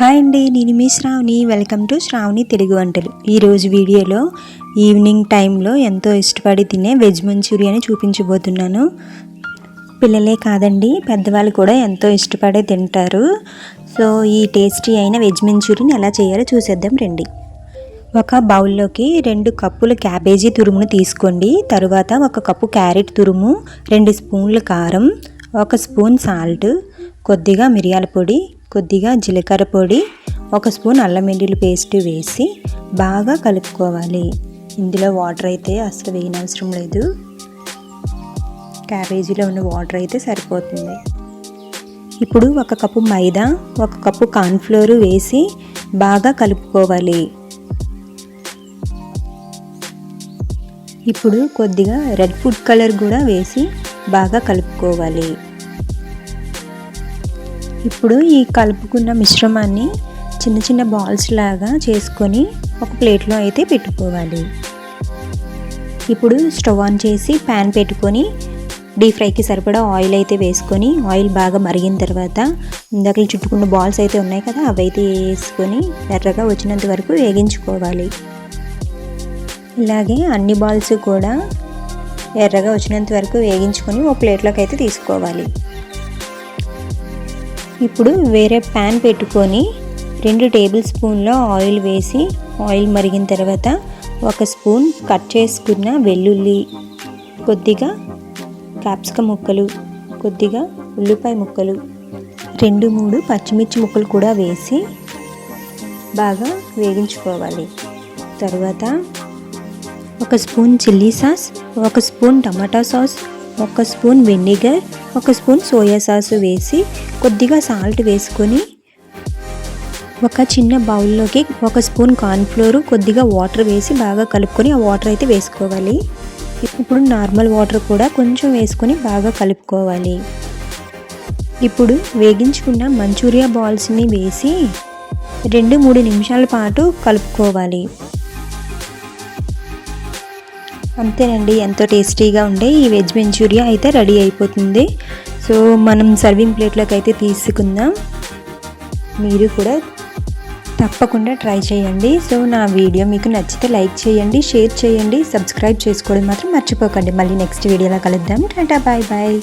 Hi అండి నేను మీ శ్రావణి. వెల్కమ్ టు శ్రావణి తెలుగు వంటలు. ఈరోజు వీడియోలో ఈవినింగ్ టైంలో ఎంతో ఇష్టపడి తినే వెజ్ మంచూరియాని చూపించబోతున్నాను. పిల్లలే కాదండి పెద్దవాళ్ళు కూడా ఎంతో ఇష్టపడే తింటారు. సో ఈ టేస్టీ అయిన వెజ్ మంచూరియన్ ఎలా చేయాలో చూసేద్దాం రండి. ఒక బౌల్లోకి రెండు కప్పుల క్యాబేజీ తురుమును తీసుకోండి. తరువాత ఒక కప్పు క్యారెట్ తురుము రెండు స్పూన్ల కారం ఒక స్పూన్ సాల్ట్ కొద్దిగా మిరియాల పొడి కొద్దిగా జీలకర్ర పొడి ఒక స్పూన్ అల్లం వెల్లుల్లి పేస్ట్ వేసి బాగా కలుపుకోవాలి. ఇందులో వాటర్ అయితే అసలు వేయనవసరం లేదు. క్యాబేజీలో ఉన్న వాటర్ అయితే సరిపోతుంది. ఇప్పుడు ఒక కప్పు మైదా ఒక కప్పు కార్న్ఫ్లోర్ వేసి బాగా కలుపుకోవాలి. ఇప్పుడు కొద్దిగా రెడ్ ఫుడ్ కలర్ కూడా వేసి బాగా కలుపుకోవాలి. ఇప్పుడు ఈ కలుపుకున్న మిశ్రమాన్ని చిన్న చిన్న బాల్స్ లాగా చేసుకొని ఒక ప్లేట్లో అయితే పెట్టుకోవాలి. ఇప్పుడు స్టవ్ ఆన్ చేసి ప్యాన్ పెట్టుకొని డీప్ ఫ్రైకి సరిపడా ఆయిల్ అయితే వేసుకొని ఆయిల్ బాగా మరిగిన తర్వాత ఇందాకలు చుట్టుకున్న బాల్స్ అయితే ఉన్నాయి కదా అవి అయితే వేసుకొని ఎర్రగా వచ్చినంత వరకు వేగించుకోవాలి. ఇలాగే అన్ని బాల్స్ కూడా ఎర్రగా వచ్చినంత వరకు వేగించుకొని ఒక ప్లేట్లోకి అయితే తీసుకోవాలి. ఇప్పుడు వేరే ప్యాన్ పెట్టుకొని రెండు టేబుల్ స్పూన్ల ఆయిల్ వేసి ఆయిల్ మరిగిన తర్వాత ఒక స్పూన్ కట్ చేసుకున్న వెల్లుల్లి కొద్దిగా క్యాప్సికం ముక్కలు కొద్దిగా ఉల్లిపాయ ముక్కలు రెండు మూడు పచ్చిమిర్చి ముక్కలు కూడా వేసి బాగా వేగించుకోవాలి. తర్వాత ఒక స్పూన్ చిల్లీ సాస్ ఒక స్పూన్ టమాటా సాస్ ఒక స్పూన్ వెనిగర్ ఒక స్పూన్ సోయా సాస్ వేసి కొద్దిగా సాల్ట్ వేసుకొని ఒక చిన్న బౌల్లోకి ఒక స్పూన్ కార్న్ఫ్లోర్ కొద్దిగా వాటర్ వేసి బాగా కలుపుకొని ఆ వాటర్ అయితే వేసుకోవాలి. ఇప్పుడు నార్మల్ వాటర్ కూడా కొంచెం వేసుకొని బాగా కలుపుకోవాలి. ఇప్పుడు వేగించుకున్న మంచూరియా బాల్స్ని వేసి రెండు మూడు నిమిషాల పాటు కలుపుకోవాలి. అంతేనండి ఎంతో టేస్టీగా ఉండే ఈ వెజ్ మంచూరియా అయితే రెడీ అయిపోతుంది. సో మనం సర్వింగ్ ప్లేట్లోకి అయితే తీసుకుందాం. మీరు కూడా తప్పకుండా ట్రై చేయండి. సో నా వీడియో మీకు నచ్చితే లైక్ చేయండి షేర్ చేయండి సబ్స్క్రైబ్ చేసుకోవడం మాత్రం మర్చిపోకండి. మళ్ళీ నెక్స్ట్ వీడియోలో కలుద్దాం. Tata bye bye.